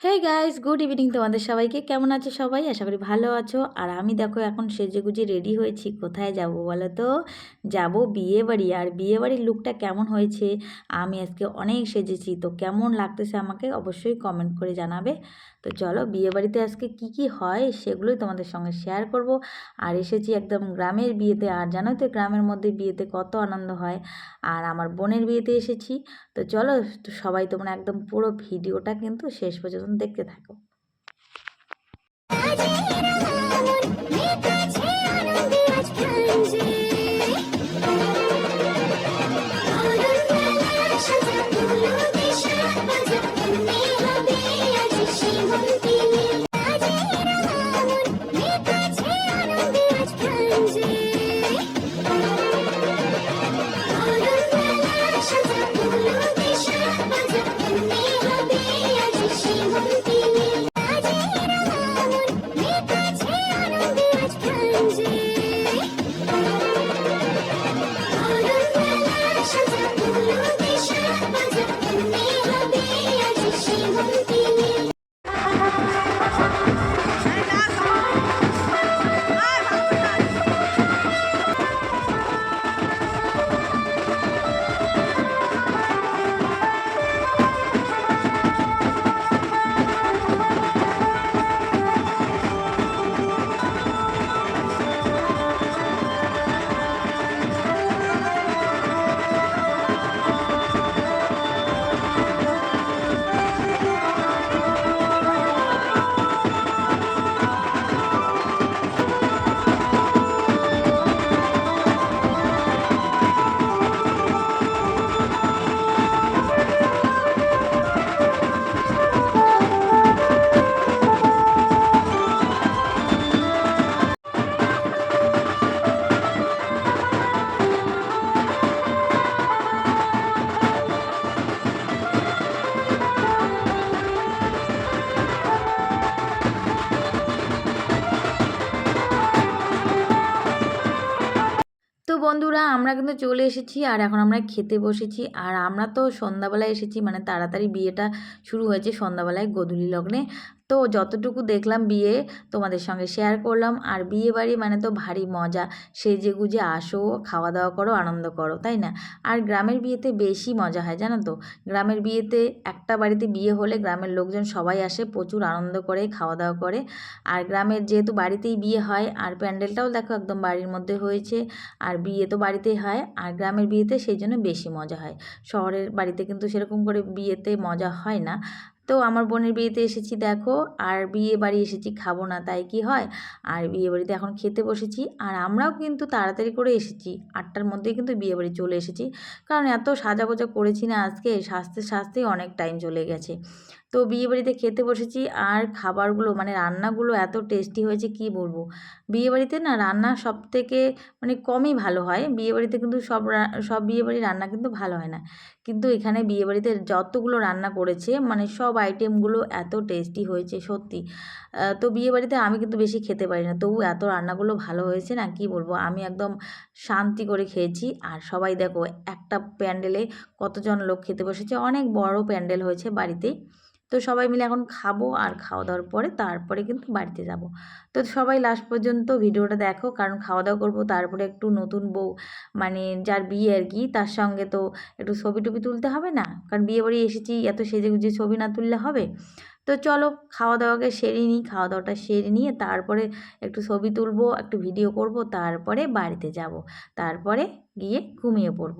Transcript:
Hey guys good evening তোমাদের সবাইকে। কেমন আছো সবাই? আশা করি ভালো আছো। আর আমি দেখো এখন সেজে গুজে রেডি হয়েছি। কোথায় যাব বলো তো? যাব বিয়ে বাড়ি আর বিয়ে বাড়ির লুকটা কেমন হয়েছে? আমি আজকে অনেক সেজেছি। তো কেমন লাগতেছে আমাকে অবশ্যই কমেন্ট করে জানাবে। তো চলো বিয়ে বাড়িতে আজকে কি কি হয় সেগুলোই তোমাদের সঙ্গে শেয়ার করব। আর এসেছি একদম গ্রামের বিয়েতে। আর জানো তো গ্রামের মধ্যে বিয়েতে কত আনন্দ হয়। আর আমার বোনের বিয়েতে এসেছি। তো চলো সবাই তোমরা একদম পুরো ভিডিওটা কিন্তু শেষ পর্যন্ত দেখতে থাকো। বন্ধুরা, আমরা কিন্তু চলে এসেছি আর এখন আমরা খেতে বসেছি। আর আমরা তো সন্ধ্যাবেলায় এসেছি মানে তাড়াতাড়ি বিয়েটা শুরু হয়েছে সন্ধ্যাবেলায় গোধূলি লগ্নে। তো যতটুকু দেখলাম বিয়ে তোমাদের সঙ্গে শেয়ার করলাম। আর বিয়ে বাড়ি মানে তো ভারী মজা। সেজে গুজে আসো খাওয়া দাওয়া করো, আনন্দ করো, তাই না? আর গ্রামের বিয়েতে বেশি মজা হয়, জানো তো? গ্রামের বিয়েতে একটা বাড়িতে বিয়ে হলে গ্রামের লোকজন সবাই আসে, প্রচুর আনন্দ করে খাওয়া দাওয়া করে। আর গ্রামের যেহেতু বাড়িতেই বিয়ে হয়, আর প্যান্ডেলটাও দেখো একদম বাড়ির মধ্যে হয়েছে, আর বিয়ে তো বাড়িতেই হয়, আর গ্রামের বিয়েতে সেই জন্য বেশি মজা হয়। শহরের বাড়িতে কিন্তু সেরকম করে বিয়েতে মজা হয় না। তো আমার বোনের বিয়েতে এসেছি দেখো, আর বিয়ে বাড়ি এসেছি খাব না, তাই কি হয়? আর বিয়ে বাড়িতে এখন খেতে বসেছি, আর আমরাও কিন্তু তাড়াতাড়ি করে এসেছি, আটটার মধ্যেই কিন্তু বিয়ে বাড়ি চলে এসেছি। কারণ এত সাজাগোজা করেছি না আজকে সাজতে সাজতেই অনেক টাইম চলে গেছে। তো বিয়েবাড়িতে খেতে বসেছি। আর খাবারগুলো মানে রান্নাগুলো এত টেস্টি হয়েছে কি বলব? বিয়েবাড়িতে না রান্না সব থেকে মানে কমই ভালো হয়। বিয়েবাড়িতে কিন্তু সব সব বিয়েবাড়ির রান্না কিন্তু ভালো হয় না। কিন্তু এখানে বিয়েবাড়িতে যতগুলো রান্না করেছে মানে সব আইটেমগুলো এত টেস্টি হয়েছে সত্যি। তো বিয়েবাড়িতে আমি কিন্তু বেশি খেতে পারি না। তবু এত রান্নাগুলো ভালো হয়েছে না কি বলব? আমি একদম শান্তি করে খেয়েছি। আর সবাই দেখো, একটা প্যান্ডেলে কতজন লোক খেতে বসেছে? অনেক বড় প্যান্ডেল হয়েছে বাড়িতেই তো সবাই মিলে এখন খাব আর খাওয়া দাওয়ার পরে তারপরে কিন্তু বাড়িতে যাব। তো সবাই লাস্ট পর্যন্ত ভিডিওটা দেখো, কারণ খাওয়া দাওয়া করব, তারপরে একটু নতুন বউ মানে যার বিয়ে আর কি, তার সঙ্গে তো একটু ছবি টবি তুলতে হবে না, কারণ বিয়ে বাড়ি এসেছি, এত সেজে গুজে ছবি না তুললে হবে। তো চলো খাওয়া দাওয়াকে সেরে নিই, খাওয়া দাওয়াটা সেরে নিয়ে তারপরে একটু ছবি তুলবো, একটু ভিডিও করব, তারপরে বাড়িতে যাব। তারপরে গিয়ে ঘুমিয়ে পড়ব।